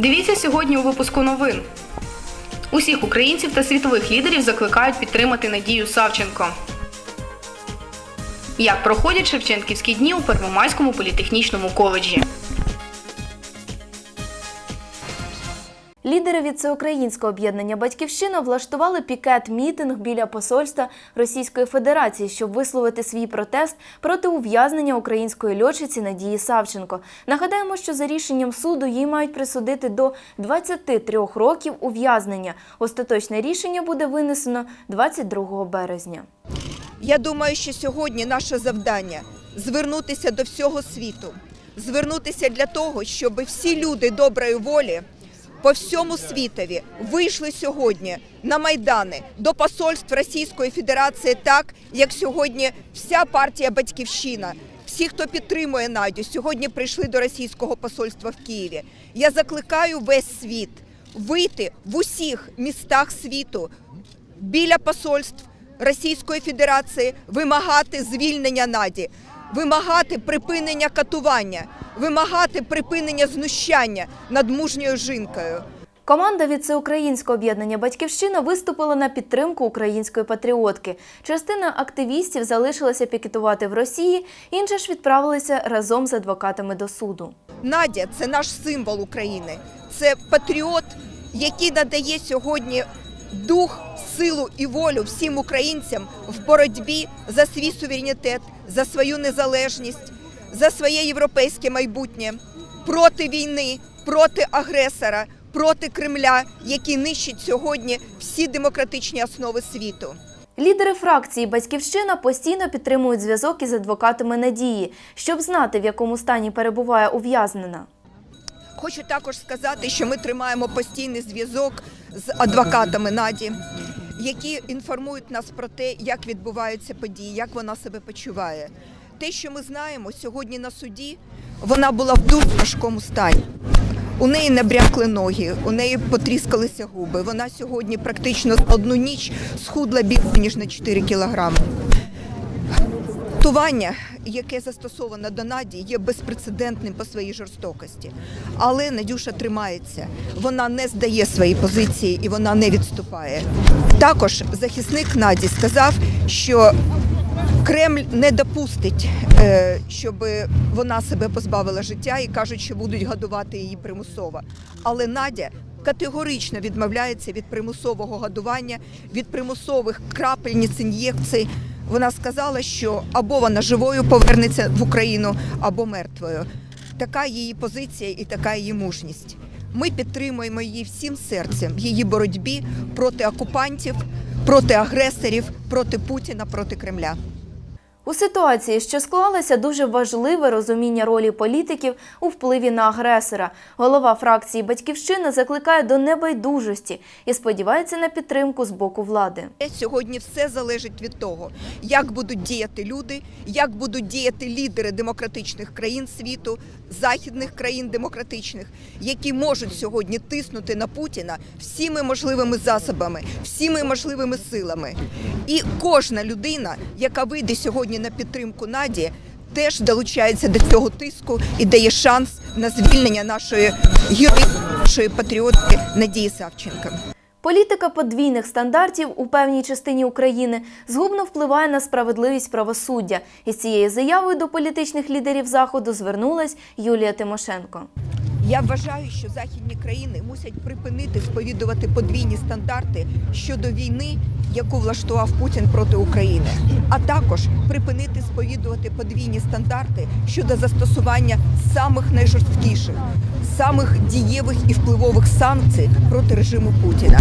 Дивіться сьогодні у випуску новин. Усіх українців та світових лідерів закликають підтримати Надію Савченко. Як проходять Шевченківські дні у Первомайському політехнічному коледжі? Лідери від Всеукраїнського об'єднання Батьківщина влаштували пікет-мітинг біля посольства Російської Федерації, щоб висловити свій протест проти ув'язнення української льотчиці Надії Савченко. Нагадаємо, що за рішенням суду їй мають присудити до 23 років ув'язнення. Остаточне рішення буде винесено 22 березня. Я думаю, що сьогодні наше завдання звернутися до всього світу, звернутися для того, щоб всі люди доброї волі по всьому світові вийшли сьогодні на майдани до посольств Російської Федерації, так як сьогодні вся партія Батьківщина. Всі, хто підтримує Надю, сьогодні прийшли до російського посольства в Києві. Я закликаю весь світ вийти в усіх містах світу біля посольств Російської Федерації, вимагати звільнення Наді, вимагати припинення катування, вимагати припинення знущання над мужньою жінкою. Команда від Всеукраїнського об'єднання Батьківщина виступила на підтримку української патріотки. Частина активістів залишилася пікетувати в Росії, інша ж відправилися разом з адвокатами до суду. Надя це наш символ України, це патріот, який надає сьогодні дух, силу і волю всім українцям в боротьбі за свій суверенітет, за свою незалежність, за своє європейське майбутнє, проти війни, проти агресора, проти Кремля, який нищить сьогодні всі демократичні основи світу. Лідери фракції Батьківщина постійно підтримують зв'язок із адвокатами Надії, щоб знати, в якому стані перебуває ув'язнена. Хочу також сказати, що ми тримаємо постійний зв'язок з адвокатами Наді, які інформують нас про те, як відбуваються події, як вона себе почуває. Те, що ми знаємо, сьогодні на суді вона була в дуже важкому стані. У неї набрякли ноги, у неї потріскалися губи. Вона сьогодні практично одну ніч схудла більше, ніж на 4 кілограми. Тування, яке застосовано до Наді, є безпрецедентним по своїй жорстокості. Але Надюша тримається, вона не здає свої позиції і вона не відступає. Також захисник Наді сказав, що Кремль не допустить, е, щоб вона себе позбавила життя і кажуть, що будуть годувати її примусово. Але Надя категорично відмовляється від примусового годування, від примусових крапельниць ін'єкцій. Вона сказала, що або вона живою повернеться в Україну, або мертвою. Така її позиція і така її мужність. Ми підтримуємо її всім серцем її боротьбі проти окупантів, проти агресорів, проти Путіна, проти Кремля. У ситуації, що склалася, дуже важливе розуміння ролі політиків у впливі на агресора. Голова фракції Батьківщина закликає до небайдужості і сподівається на підтримку з боку влади. Сьогодні все залежить від того, як будуть діяти люди, як будуть діяти лідери демократичних країн світу, західних країн демократичних, які можуть сьогодні тиснути на Путіна всіми можливими засобами, всіми можливими силами. І кожна людина, яка вийде сьогодні на підтримку Наді, теж долучається до цього тиску і дає шанс на звільнення нашої героїчної патріотки Надії Савченко. Політика подвійних стандартів у певній частині України згубно впливає на справедливість правосуддя. Із цією заявою до політичних лідерів заходу звернулась Юлія Тимошенко. Я вважаю, що західні країни мусять припинити сповідувати подвійні стандарти щодо війни, яку влаштував Путін проти України, а також припинити сповідувати подвійні стандарти щодо застосування самих найжорсткіших, самих дієвих і впливових санкцій проти режиму Путіна.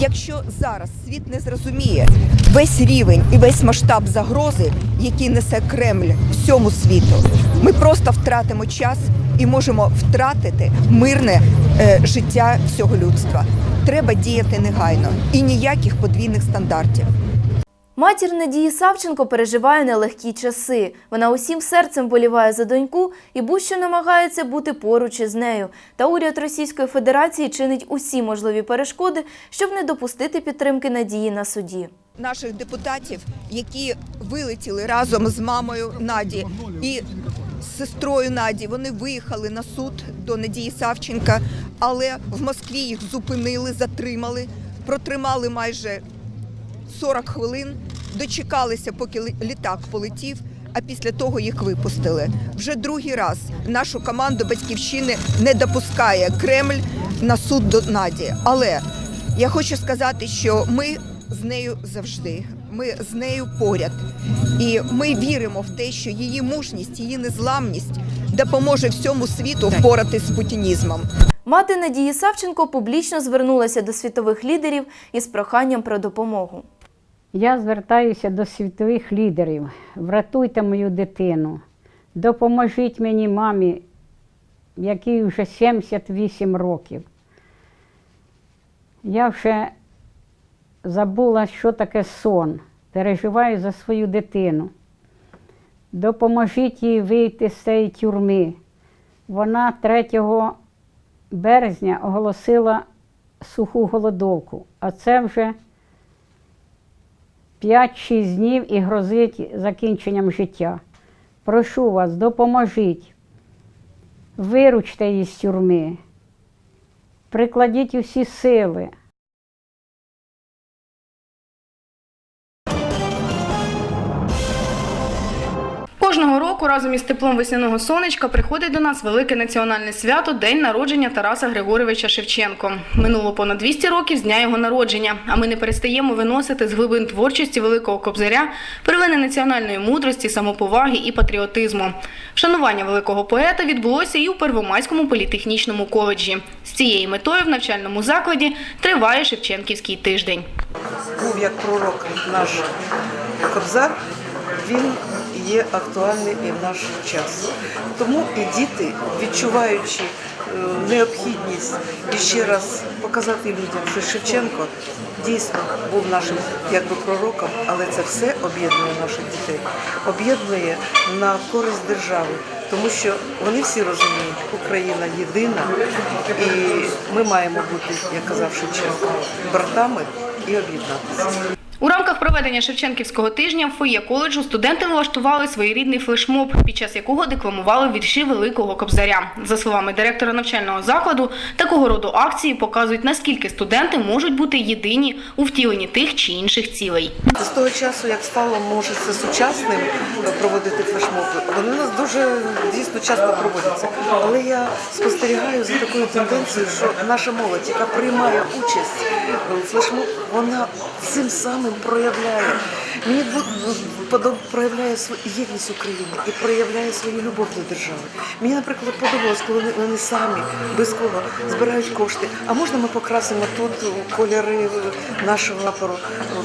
Якщо зараз світ не зрозуміє весь рівень і весь масштаб загрози, який несе Кремль всьому світу, ми просто втратимо час і можемо втратити мирне е, життя всього людства. Треба діяти негайно і ніяких подвійних стандартів. Матір Надії Савченко переживає нелегкі часи. Вона усім серцем боліває за доньку і будь-що намагається бути поруч із нею. Та уряд Російської Федерації чинить усі можливі перешкоди, щоб не допустити підтримки Надії на суді. Наших депутатів, які вилетіли разом з мамою Наді і з сестрою Наді, вони виїхали на суд до Надії Савченка, але в Москві їх зупинили, затримали, протримали майже 40 хвилин, дочекалися, поки літак полетів, а після того їх випустили. Вже другий раз нашу команду батьківщини не допускає Кремль на суд до Наді. Але я хочу сказати, що ми з нею завжди. Ми з нею поряд, і ми віримо в те, що її мужність, її незламність допоможе всьому світу впоратись з путінізмом. Мати Надії Савченко публічно звернулася до світових лідерів із проханням про допомогу. Я звертаюся до світових лідерів. Врятуйте мою дитину. Допоможіть мені мамі, якій вже 78 років. Я вже забула, що таке сон. Переживаю за свою дитину. Допоможіть їй вийти з цієї тюрми. Вона 3 березня оголосила суху голодовку, а це вже 5-6 днів і грозить закінченням життя. Прошу вас, допоможіть, виручте її з тюрми, прикладіть усі сили. Разом із теплом весняного сонечка приходить до нас велике національне свято День народження Тараса Григоровича Шевченко. Минуло понад 200 років з дня його народження, а ми не перестаємо виносити з глибин творчості великого кобзаря первини національної мудрості, самоповаги і патріотизму. Вшанування великого поета відбулося і у Первомайському політехнічному коледжі. З цією метою в навчальному закладі триває Шевченківський тиждень. був як пророк наш Кобзар, він є актуальний і в наш час. Тому і діти, відчуваючи е, необхідність і ще раз показати людям, що Шевченко дійсно був нашим якби пророком, але це все об'єднує наших дітей, об'єднує на користь держави. Тому що вони всі розуміють, Україна єдина, і ми маємо бути, як казав Шевченко, братами і об'єднатися. У рамках проведення Шевченківського тижня в фоє коледжу студенти влаштували своєрідний флешмоб, під час якого декламували вірші великого кобзаря. За словами директора навчального закладу, такого роду акції показують, наскільки студенти можуть бути єдині у втіленні тих чи інших цілей. З того часу, як стало може це сучасним е, проводити флешмоби, вони у нас дуже дійсно часто проводяться. Але я спостерігаю за такою тенденцією, що наша молодь, яка приймає участь у флешмоб, вона цим самим проявляє. Мені проявляє свою єдність України і проявляє свою любов до держави. Мені, наприклад, подобалось, коли вони- самі без кого збирають кошти. А можна ми покрасимо тут кольори нашого прапору,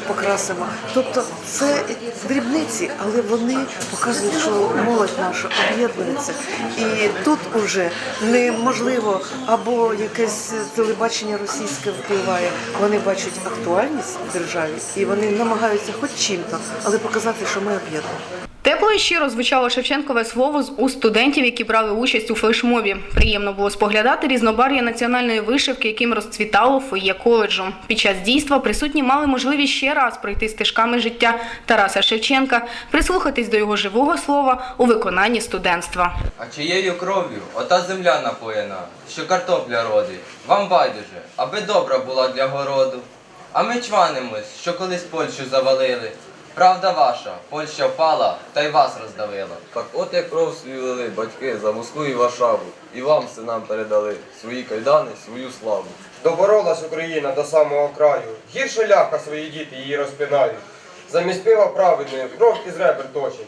покрасимо. Тобто це дрібниці, але вони показують, що молодь наша об'єднується. І тут уже неможливо або якесь телебачення російське впливає. Вони бачать актуальність в державі і вони намагаються хоч чим-то, але показати, що ми об'єднані. Тепло і щиро звучало Шевченкове слово з уст студентів, які брали участь у флешмобі. Приємно було споглядати різнобар'я національної вишивки, яким розцвітало фоє коледжу. Під час дійства присутні мали можливість ще раз пройти стежками життя Тараса Шевченка, прислухатись до його живого слова у виконанні студентства. А чиєю кров'ю ота земля напоєна, що картопля родить, вам байдуже, аби добра була для городу. А ми чванимось, що колись Польщу завалили. Правда ваша, Польща впала, та й вас роздавила. Так от як кров свою лили батьки за Москву і Варшаву, і вам синам передали свої кайдани, свою славу. Доборолась Україна до самого краю, гірше ляха свої діти її розпинають. Замість пива праведної кров із ребер точать.